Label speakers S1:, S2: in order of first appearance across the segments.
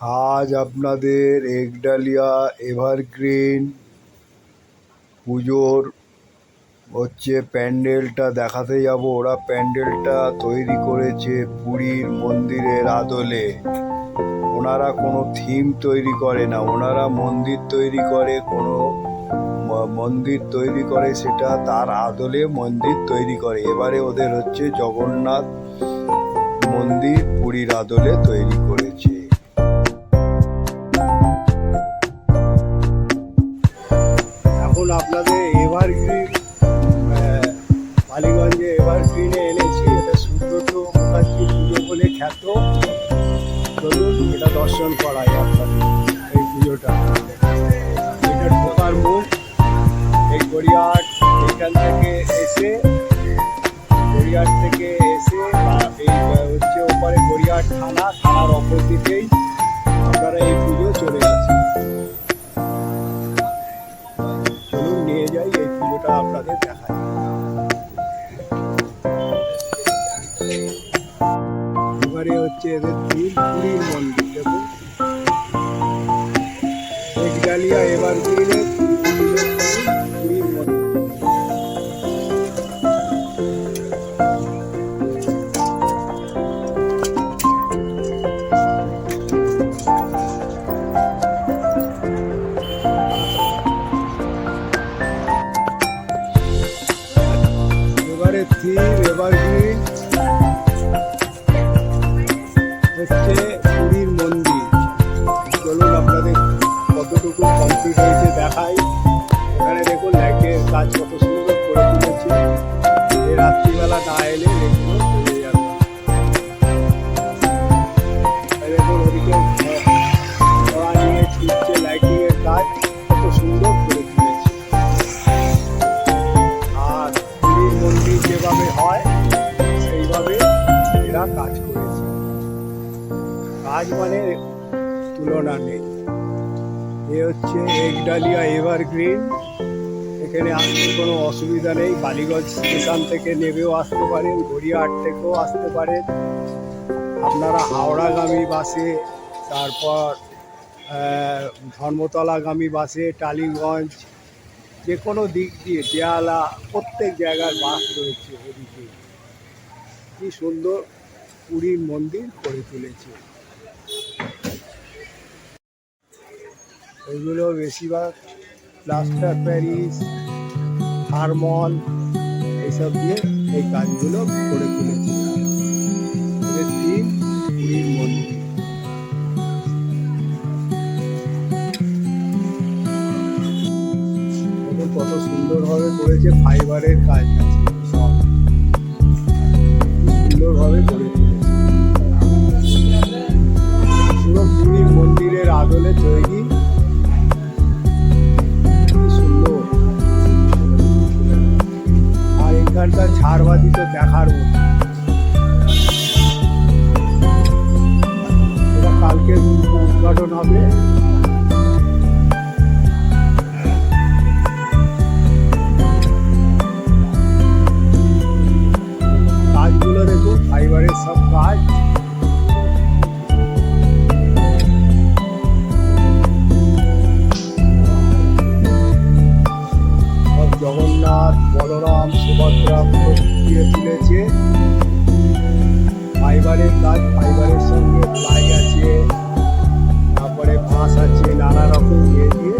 S1: আজ আপনাদের একডালিয়া এভারগ্রিন পুজোর হচ্ছে প্যান্ডেলটা দেখাতে যাব। ওরা প্যান্ডেলটা তৈরি করেছে পুরীর মন্দিরের আদলে। ওনারা কোনো থিম তৈরি করে না। ওনারা মন্দির তৈরি করে, কোনো মন্দির তৈরি করে, সেটা তার আদলে মন্দির তৈরি করে। এবারে ওদের হচ্ছে জগন্নাথ মন্দির পুরীর আদলে তৈরি দর্শন করাই আপনাদের এই পুজোটা। এটা ঢোকার মুখ, এই গড়িয়াহাট এখান থেকে এসে গড়িয়াহাট থেকে এসে এই হচ্ছে ওপারে গড়িয়াহাট থানা, থানার অপোজিটেই আপনারা এই পুজো চলে চলুন নিয়ে যাই, এই পুজোটা আপনাদের দেখাই। হচ্ছে এদের তিন পুরীর মন্দির দেখুন একডালিয়া এবার পুরীর পুরীর হচ্ছে পুরীর মন্দির। চলুন আপনাদের কতটুকু কমপ্লিট হয়েছে দেখাই। এখানে দেখুন লাইটের কাজ কত সুন্দর করে তুলেছে। রাত্রিবেলা না এলে কত সুন্দর করে আর মন্দির যেভাবে হয়, সেইভাবে এরা কাজ করেছে কাজ মানে তুলনা নেই। এ হচ্ছে একডালিয়া এভারগ্রিন এখানে আসতে কোনো অসুবিধা নেই। বালিগঞ্জ স্টেশন থেকে নেবেও আসতে পারেন, গড়িয়াহাট থেকেও আসতে পারেন। আপনারা হাওড়াগামী বাসে, তারপর ধর্মতলাগামী বাসে, টালিগঞ্জ যে কোনো দিক দিয়ে, দেয়ালা, প্রত্যেক জায়গার বাস রয়েছে। ওদিকে কি সুন্দর পুরীর মন্দির করে তুলেছে। এগুলো বেশিরভাগ প্লাস্টার প্যারিস থার্মল এইসব দিয়ে এই কাজগুলো করে তুলেছে। উদ্ঘাটন হবে। কাজগুলো দেখুন, ফাইবারের সব কাজ। জগন্নাথ, বলরাম, সুভদ্রা পুরো তুলেছে। ফাইবারের কাজ, ফাইবারের সঙ্গে প্লাই আছে। তারপরে বাঁশ আছে নানা রকম ইয়ে দিয়ে।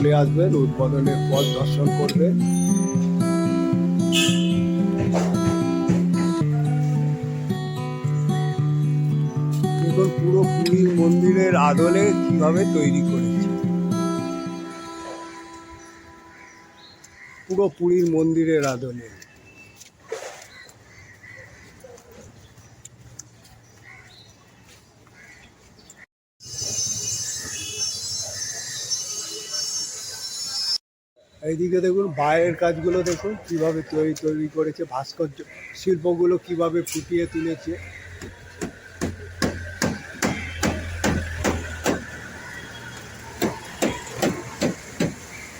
S1: চলে আসবেন উদ্বোধনের পথ দর্শন করবে। পুরো পুরীর মন্দিরের আদলে কীভাবে তৈরি করেছে? পুরো পুরীর মন্দিরের আদলে। এইদিকে দেখুন বাইরের কাজগুলো দেখুন, কীভাবে তৈরি তৈরি করেছে, ভাস্কর্য, শিল্পগুলো কীভাবে ফুটিয়ে তুলেছে।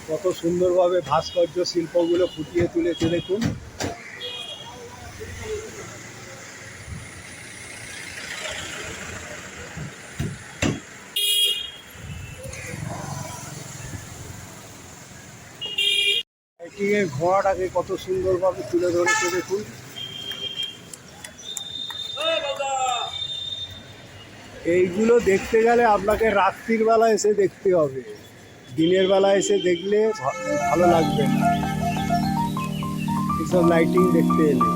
S1: কত সুন্দরভাবে ভাস্কর্য শিল্পগুলো ফুটিয়ে তুলেছে, দেখুন। এটিকে ঘোড়াটাকে কত সুন্দরভাবে তুলে ধরেছে দেখুন। এইগুলো দেখতে গেলে আপনাকে রাত্রির বেলা এসে দেখতে হবে। দিনের বেলা এসে দেখলে ভালো লাগবে এসব লাইটিং দেখতে এলে।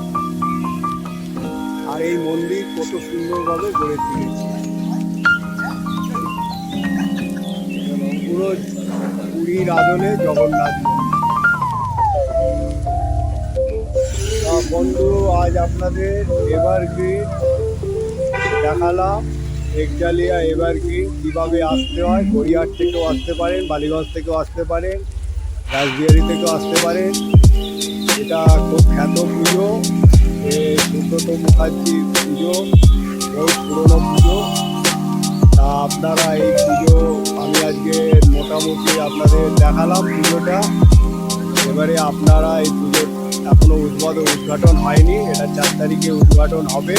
S1: আর এই মন্দির কত সুন্দরভাবে গড়ে তুলেছে। পুরো পুরীর আদলে জগন্নাথ বন্ধু, আজ আপনাদের এভারগ্রিন দেখালাম। একজালিয়া এবার এভারগ্রিন কীভাবে আসতে হয় গড়িয়াহাট থেকেও আসতে পারেন, বালিগঞ্জ থেকেও আসতে পারেন, রাসবিহারি থেকেও আসতে পারেন। এটা খুব খ্যাত পুজো সুব্রত মুখার্জির পুজো, বহু পুরনো পুজো। তা আপনারা এই পুজো আমি আজকে মোটামুটি আপনাদের দেখালাম পুজোটা। এবারে আপনারা এই পুজো এখনও উদ্বোধন উদ্ঘাটন হয়নি, এটা চার তারিখে উদ্ঘাটন হবে।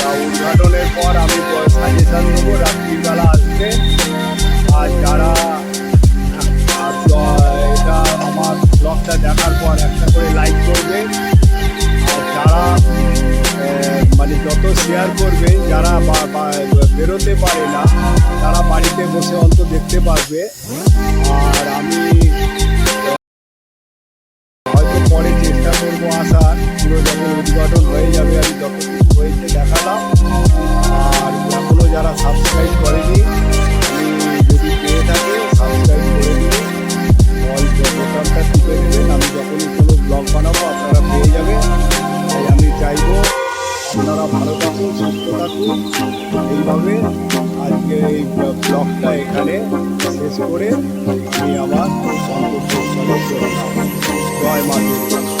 S1: তা উদ্ঘাটনের পর আমি সাজেশন দেবো, রাত্রিবেলা আসবে। আর যারা এটা আমার ব্লগটা দেখার পর একটা করে লাইক করবে। আর যারা মানে যত শেয়ার করবে, যারা বেরোতে পারে না, তারা বাড়িতে বসে অন্ত দেখতে পারবে। আর আমি চেষ্টা করব পুরো যখন উদ্ঘাটন হয়ে যাবে আমি যতটুকু হয়েছে দেখালাম আর এখনও যারা সাবস্ক্রাইব করেনি যদি পেয়ে থাকে সাবস্ক্রাইব করে দিন অল বোতামটা আমি যখনই কোনো ব্লগ বানাবো আপনারা পেয়ে যাবেন তাই চাইব আপনারা ভালো থাকুন সুস্থ থাকুন এই ব্লগটা এখানে শেষ করে আমি আমার সন্তোষ জয় মা